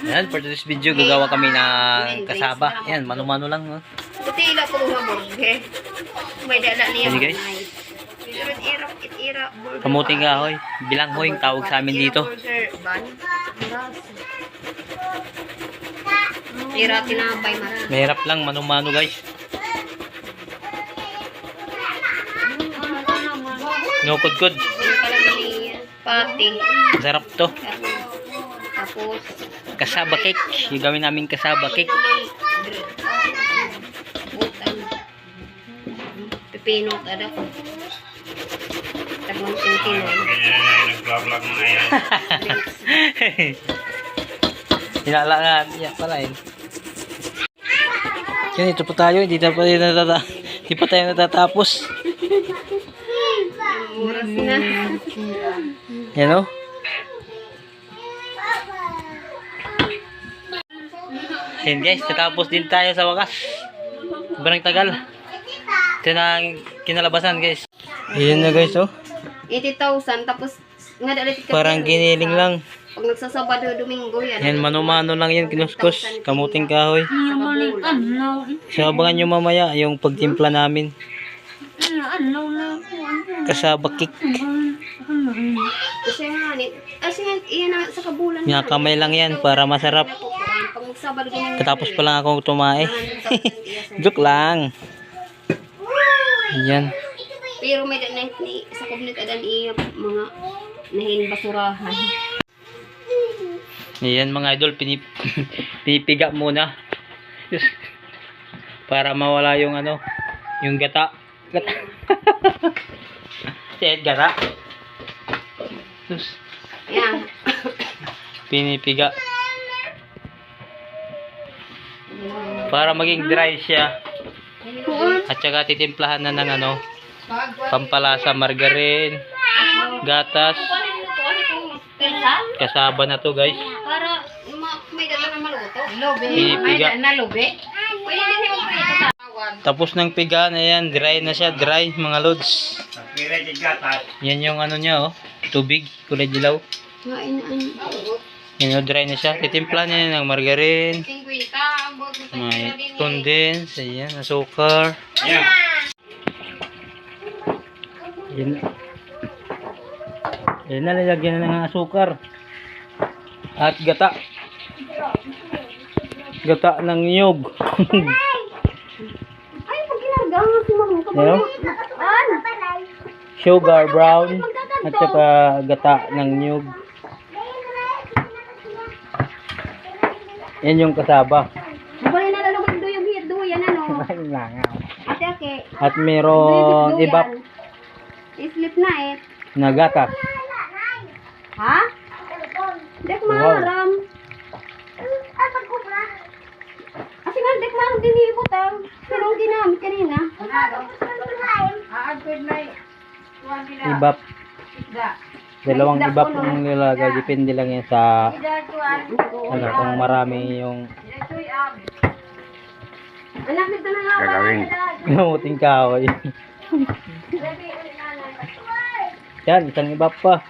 Ayan, for this video, gagawa kami ng kasaba. Ayan, mano-mano lang. No? Buti ila ko nga burger. May dala niya. Yan, guys. Kamuting kahoy. Bilanghoy, ang tawag sa amin dito. Ira tinapay marami. Mahirap lang, mano-mano guys. Nukod-kod. Pati. Sarap to. Tapos, Kasaba cake. Yung gawin namin kasaba cake. utang. Pipinot ada ko. Tatlong sentino. Nag-vlog mo na yan. Hinala nga. Yeah, pala yun. Yan, ito pa tayo. Hindi pa tayo natata hindi pa tayo natatapos. Oras na. Yan o. Ayun guys, natapos din tayo sa wakas. Sobrang tagal. Ito na ang kinalabasan guys. Ayun na guys oh. 80,000 tapos nga dalit ka Parang giniling lang. Pag nagsasabado Domingo yan. Yan, mano-mano lang yan kinuskus. Kamuting kahoy. So, abangan nyo mamaya yung pagtimpla namin. Kasaba kick. Kasi nga, iyan na sa kabulan. Minakamay lang yan para masarap. Katapos pa lang ako tumae. Joke lang. Yan. Pero may na sa community adan iya mga nahin basurahan. Yan mga idol, pinip pinipiga muna. Yes. Para mawala yung ano, yung gata. Gata. Kahit gata. Sus. Yan. Pinipiga. Para maging dry siya. At saka titimplahan na ng ano, pampalasa, margarine, gatas. Kasaba na to guys. Para ma- may dala na maluto. Pinipiga. na lobe. Pwede din yung prito sa Tapos ng piga na yan, dry na siya, dry mga lods. Pira di gatas. Yan yung ano niya oh, tubig, kulay dilaw. Ngain an. Yan oh, dry na siya. Titimpla niya ng margarine, 50 ang bog may condense, ayan, asukar. Yan. Yan. Yan na, lalagyan na ng asukar. At gata. Gata ng niyog. Ay, pag ginagawa si mama ko. Ano? An? Sugar brown. At saka gata ng niyog. Yan yung kasaba. Bali na lalo ng duyog hit duyan ano. Ayun lang. ah. Ate ake. At meron ibap Islip na eh. na gatas. Ha? Dek Wow. maram. Kasi nga dek maram din ibutang. Pero ang ginamit kanina. Ibap. Dalawang ibap ang nilagay. Depende lang yan sa ano, kung marami yung. Gagawin. Namuting kahoy. Yan, isang ibap pa.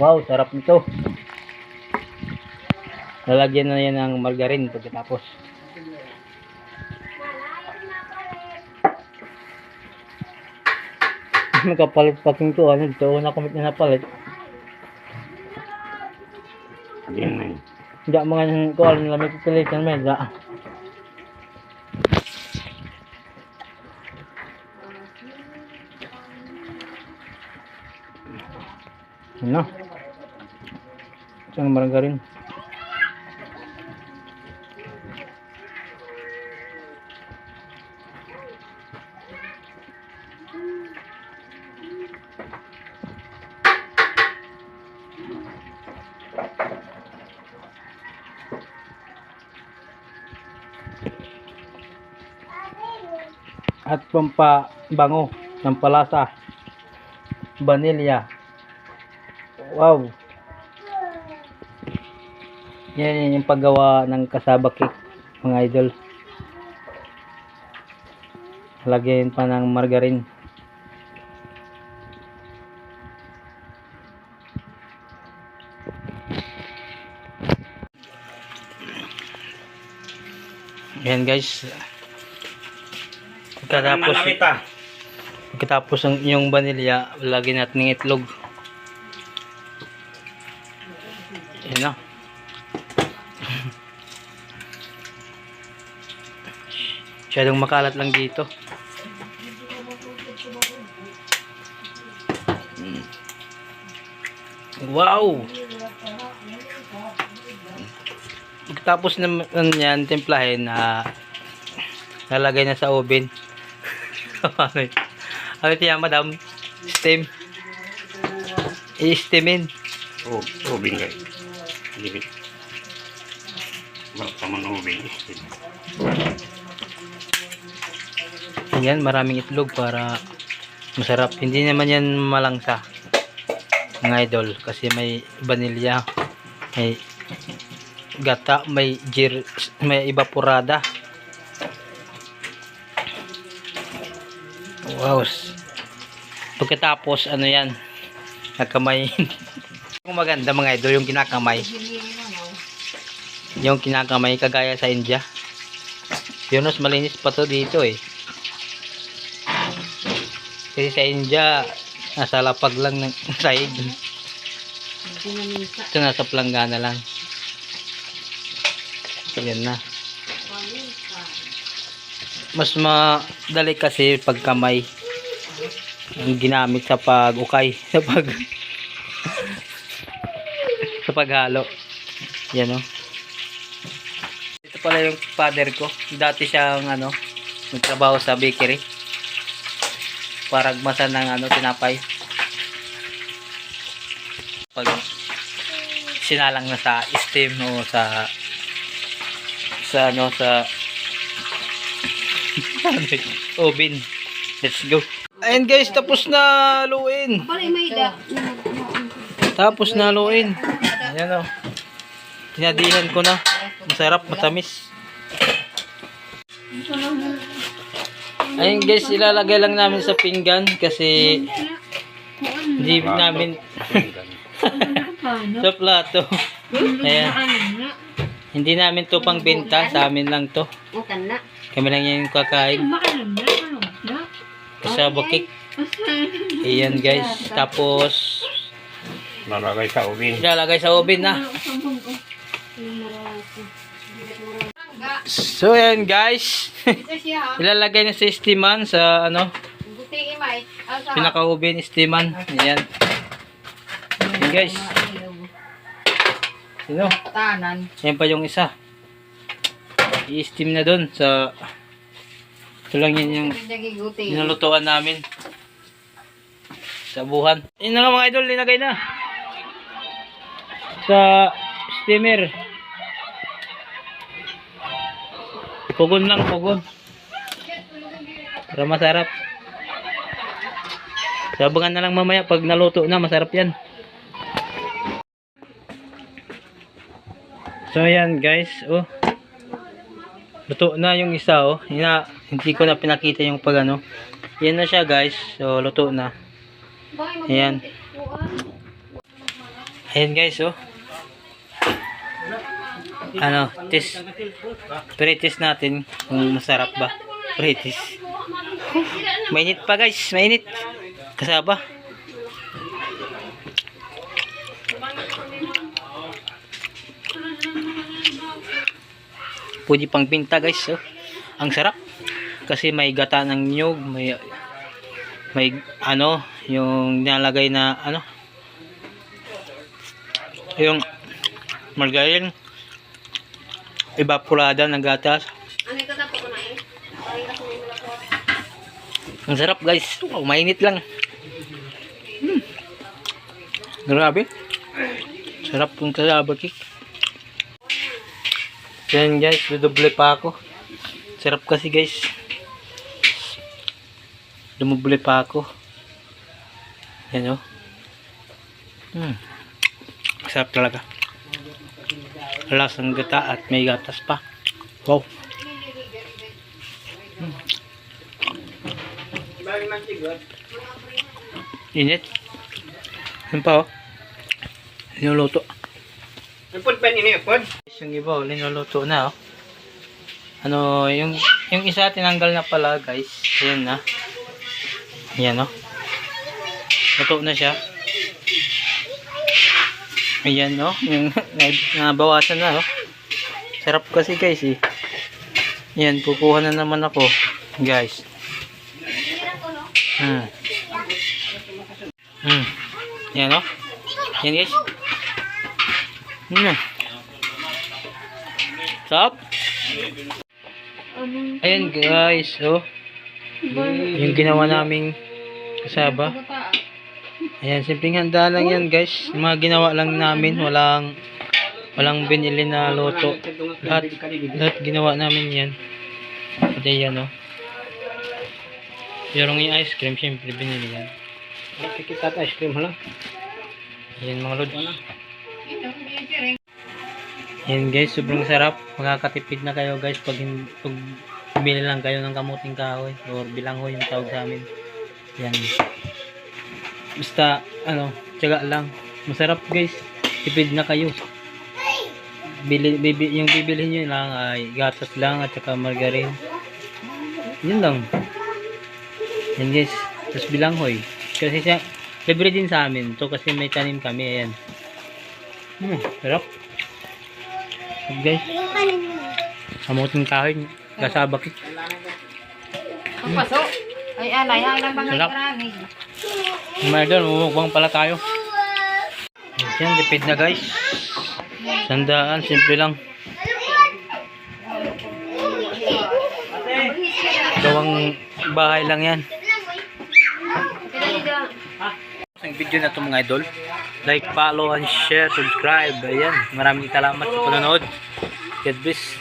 wow, sarap nito. Lalagyan na yan ng margarine pagkatapos. Nakapalit pa king to. Ano, ito na kumit na napalit. Yan na yun. Hindi mga ko alam nila may pipilitan may da. Ano? Isang margarin. at pampabango ng palasa. Vanilya wow. Yan, yung paggawa ng kasaba cake mga idol. Lagyan pa ng margarine. Yan guys. Tapos, Pagkatapos, Malapit ah. pagkatapos ng yung vanilya, lagyan natin ng itlog. Ayan na. Masyadong makalat lang dito. Wow! Pagkatapos naman yan, templahin na lalagay na sa oven. Yun? Ano ito yan, madam? Steam. I-steamin. Oh, ubing guys. Libit. Ba't naman ubing? Yan, maraming itlog para masarap. Hindi naman yan malangsa. Mga idol. Kasi may vanilya. May gata. May jir, may evaporada. Wow. Pagkatapos, ano yan? Nagkamay. Kung maganda mga idol, yung kinakamay. Yung kinakamay, kagaya sa India. Yun, malinis pa to dito eh. Kasi sa India, nasa lapag lang ng sahig. Ito nasa planggana lang. Yan na. Mas madali kasi pag kamay ang ginamit sa pag-ukay, sa pag sa paghalo. Yan o. Ito pala yung father ko. Dati siyang ano, nagtrabaho sa bakery paragmasan ng ano tinapay pag sinalang na sa steam o sa sa ano sa? oven let's go. Ayun guys tapos na luin. Tapos na luin. Ayan o tinadihan ko na. Masarap matamis. Ayun guys ilalagay lang namin sa pinggan kasi hindi namin sa plato. Ayan. hindi namin to pang benta sa amin lang to. Utan na. Kami lang yung kakain sa bukik ayan guys tapos Lalagay sa ubing. ilalagay sa oven na so ayan guys ilalagay na sa steaman sa ano Buti imay. Asa. pinaka oven steaman ayan ayan guys sino Tanan. Yan pa yung isa. I-steam na dun sa... Ito lang yan yung Nagiguti. nilutuan namin. Sa buhan. Yun na nga mga idol, linagay na. Sa steamer. Pugon lang, pugon. Para masarap. Sabangan na lang mamaya pag naluto na, masarap yan. So ayan guys, oh. Luto na yung isa oh. Ina, hindi ko na pinakita yung pag ano. Yan na siya guys. So luto na. Ayan. Ayan guys oh. Ano, test. Pre-test natin kung masarap ba. Pre-test. Mainit pa guys, mainit. Kasaba. Pwede pang pinta guys. Oh. Ang sarap. Kasi may gata ng nyug, may may ano, yung nilalagay na ano yung margarine evaporada ng gatas. Ang sarap guys. Wow, mainit lang. Hmm. Grabe. Sarap pong kasaba cake. Yan guys, dudoble pa ako. Sarap kasi guys. Dumuble pa ako. Yan o. Hmm. Sarap talaga. Lasang gata at may gatas pa. Wow. Init. Yan pa oh. Linuluto. Ipod pa nini, ipod. Yung iba oh, linuluto na oh. ano, yung, yung isa tinanggal na pala guys. Ayan na. Ayan no. Luto na siya. Ayan no. Yung na- nabawasan na no. Sarap kasi guys eh. Ayan, kukuha na naman ako. Guys. Hmm. Hmm. Ayan no. Ayan guys. Hmm. Sarap. Ayan guys, oh. Yung ginawa naming kasaba. Ayan, simpleng handa lang yan guys. Yung Mga ginawa lang namin, walang walang binili na luto. Lahat, lahat ginawa namin yan. Pati yan, oh. Yung yung ice cream, syempre binili yan. Kita ice cream hala. Yan mga lod. Yan guys, sobrang sarap. Makakatipid na kayo guys pag, pag bumili lang kayo ng kamuting kahoy or bilanghoy yung tawag sa amin. Yan. Basta, ano, tiyaga lang. Masarap guys. Tipid na kayo. Bili, bibi, yung bibili nyo lang ay gatas lang at saka margarine. Yun lang. Yan guys. Tapos bilanghoy. Kasi siya, libre din sa amin. To kasi may tanim kami. Ayan. Hmm, sarap. Sarap, guys. Kamuting kahoy. Gasabak. eh. Ang paso. Ay, alay, alay, mga Sarap. Mga idol, mumukbang pala tayo. Yan, tipid na guys. Sandaan, simple lang. Gawang bahay lang yan. Ang video na to mga idol. Like, follow, and share, subscribe. Ayan, maraming salamat sa panonood. God bless.